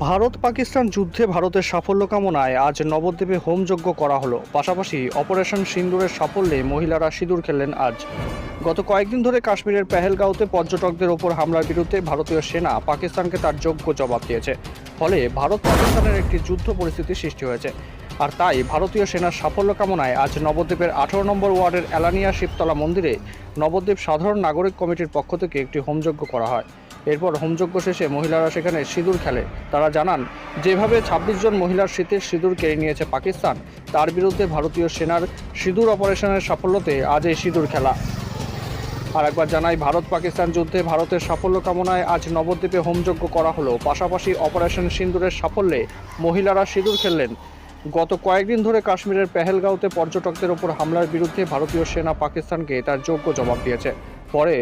ভারত পাকিস্তান যুদ্ধে ভারতের সাফল্য কামনায় আজ নবদ্বীপে হোমযজ্ঞ করা হলো। পাশাপাশি অপারেশন সিন্দুরের সাফল্যে মহিলারা সিঁদুর খেললেন আজ। গত কয়েকদিন ধরে কাশ্মীরের পেহেলগাঁওতে পর্যটকদের ওপর হামলার বিরুদ্ধে ভারতীয় সেনা পাকিস্তানকে তার যোগ্য জবাব দিয়েছে। ফলে ভারত পাকিস্তানের একটি যুদ্ধ পরিস্থিতি সৃষ্টি হয়েছে। আর তাই ভারতীয় সেনার সাফল্য কামনায় আজ নবদ্বীপের আঠারো নম্বর ওয়ার্ডের এলানিয়া শিবতলা মন্দিরে নবদ্বীপ সাধারণ নাগরিক কমিটির পক্ষ থেকে একটি হোমযজ্ঞ করা হয়। এরপর হোমযজ্ঞ শেষে মহিলারা সেখানে সিঁদুর খেলে। তারা জানান, যেভাবে ছাব্বিশ জন মহিলার শীতের সিঁদুর কেড়ে নিয়েছে পাকিস্তান, তার বিরুদ্ধে ভারতীয় সেনার সিঁদুর অপারেশনের সাফল্যতে আজ এই সিঁদুর খেলা। আর একবার জানাই ভারত পাকিস্তান যুদ্ধে ভারতের সাফল্য কামনায় আজ নবদ্বীপে হোমযজ্ঞ করা হলো। পাশাপাশি অপারেশন সিন্দুরের সাফল্যে মহিলারা সিঁদুর খেললেন। গত কয়েকদিন ধরে কাশ্মীরের পেহেলগাঁওতে পর্যটকদের ওপর হামলার বিরুদ্ধে ভারতীয় সেনা পাকিস্তানকে তার যোগ্য জবাব দিয়েছে। পরে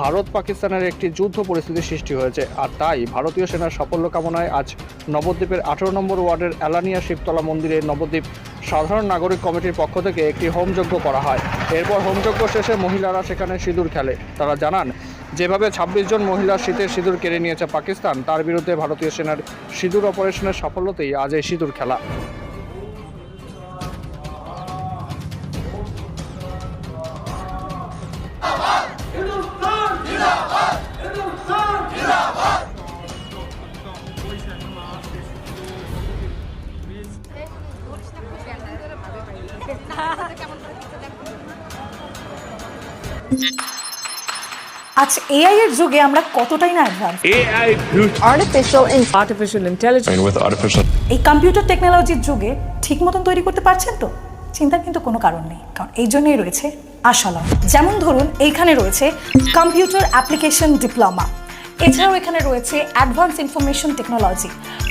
ভারত পাকিস্তানের একটি যুদ্ধ পরিস্থিতি সৃষ্টি হয়েছে। আর তাই ভারতীয় সেনার সাফল্য কামনায় আজ নবদ্বীপের আঠারো নম্বর ওয়ার্ডের এলানিয়া শিবতলা মন্দিরে নবদ্বীপ সাধারণ নাগরিক কমিটির পক্ষ থেকে একটি হোমযজ্ঞ করা হয়। এরপর হোমযজ্ঞ শেষে মহিলারা সেখানে সিঁদুর খেলে। তারা জানান, যেভাবে ছাব্বিশ জন মহিলার শীতের সিঁদুর কেড়ে নিয়েছে পাকিস্তান, তার বিরুদ্ধে ভারতীয় সেনার সিঁদুর অপারেশনের সাফল্যতেই আজ এই সিঁদুর খেলা। আচ্ছা এআই এর যুগে আমরা কতটাই না advance artificial in- artificial intelligence. এই কম্পিউটার টেকনোলজির যুগে ঠিক মতন তৈরি করতে পারছেন তো? চিন্তার কিন্তু কোনো কারণ নেই কারণ এই জন্যই রয়েছে আশালম যেমন ধরুন এইখানে রয়েছে কম্পিউটার অ্যাপ্লিকেশন ডিপ্লোমা এছাড়াও এখানে রয়েছে advance information technology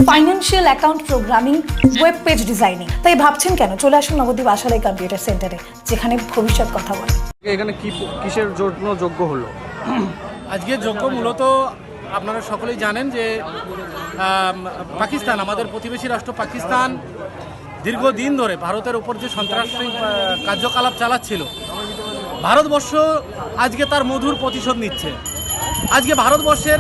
financial account programming web page designing তাই ভাবছেন কেন? চলে আসুন নবদ্বীপ আশালাই কম্পিউটার সেন্টারে যেখানে ভবিষ্যৎ কথা বলে। এখানে কি কিসের জন্য যোগ্য হলো? আজকের যোগ্য মূলত আপনারা সকলেই জানেন যে পাকিস্তান আমাদের প্রতিবেশী রাষ্ট্র পাকিস্তান দীর্ঘদিন ধরে ভারতের উপর যে সন্ত্রাসী কার্যকলাপ চালাচ্ছিল ভারতবর্ষ আজকে তার মধুর প্রতিশোধ নিচ্ছে। আজকে ভারতবর্ষের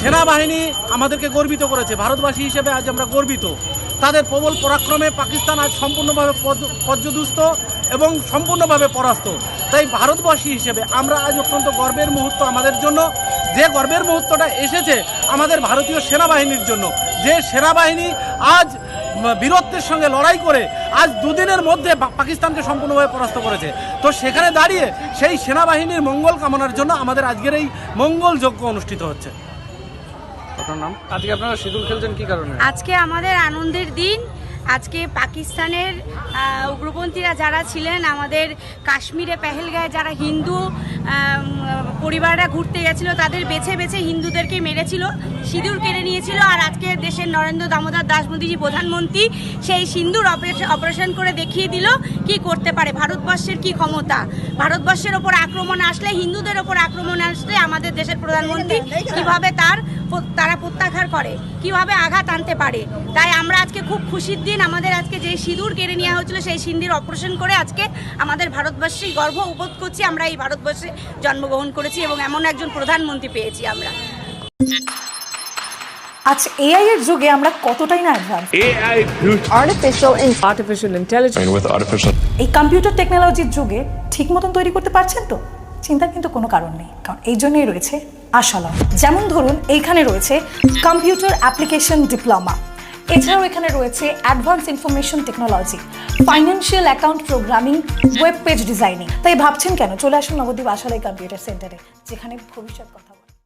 সেনাবাহিনী আমাদেরকে গর্বিত করেছে। ভারতবাসী হিসেবে আজ আমরা গর্বিত। তাদের প্রবল পরাক্রমে পাকিস্তান আজ সম্পূর্ণভাবে পর্য- পর্যদুস্ত এবং সম্পূর্ণভাবে পরাস্ত। তাই ভারতবাসী হিসেবে আমরা আজ অত্যন্ত গর্বের মুহূর্ত আমাদের জন্য। যে গর্বের মুহূর্তটা এসেছে আমাদের ভারতীয় সেনাবাহিনীর জন্য। যে সেনাবাহিনী আজ বীরত্বের সঙ্গে লড়াই করে আজ দুদিনের মধ্যে পাকিস্তানকে সম্পূর্ণভাবে পরাস্ত করেছে। তো সেখানে দাঁড়িয়ে সেই সেনাবাহিনীর মঙ্গল কামনার জন্য আমাদের আজকের এই মঙ্গল যজ্ঞ অনুষ্ঠিত হচ্ছে। আপনার নাম? আজকে আপনারা সিঁদুর খেলছেন কি কারণে? আজকে আমাদের আনন্দের দিন। আজকে পাকিস্তানের উগ্রপন্থীরা যারা ছিলেন আমাদের কাশ্মীরে পেহেলগাঁয়ে যারা হিন্দু পরিবাররা ঘুরতে গেছিল, তাদের বেছে বেছে হিন্দুদেরকে মেরেছিল, সিঁদুর কেড়ে নিয়েছিল, আর আজকে দেশের নরেন্দ্র দামোদর দাস মোদীজি প্রধানমন্ত্রী সেই সিন্দুর অপারেশন করে দেখিয়ে দিল কি করতে পারে, ভারতবর্ষের কি ক্ষমতা? ভারতবর্ষের ওপর আক্রমণ আসলে, হিন্দুদের ওপর আক্রমণ আসলে আমাদের দেশের প্রধানমন্ত্রী কীভাবে তার তারা প্রত্যাখ্যান করে। কীভাবে আঘাত আনতে পারে? তাই আমরা আজকে খুব খুশির দিন। আমাদের আজকে যে সিঁদুর কেড়ে নেওয়া হয়েছিল সেই সিন্দির অপারেশন করে আজকে আমাদের ভারতবর্ষে গর্ব বোধ করছি। আমরা এই ভারতবর্ষে জন্মগ্রহণ করেছি এবং এমন একজন প্রধানমন্ত্রী পেয়েছি আমরা। আচ্ছা এআই এর যুগে আমরা কতটাই না advance future. Artificial in- artificial intelligence. With এই কম্পিউটার টেকনোলজির যুগে ঠিক মতন তৈরি করতে পারছেন তো? চিন্তার কিন্তু কোনো কারণ নেই কারণ এই জন্যই রয়েছে আশালম যেমন ধরুন, এইখানে রয়েছে কম্পিউটার অ্যাপ্লিকেশন ডিপ্লোমা এছাড়াও এখানে রয়েছে advance information technology financial account programming web page designing তাই ভাবছেন কেন? চলে আসুন নবদ্বীপ আশালাই কম্পিউটার সেন্টারে যেখানে ভবিষ্যৎ কথা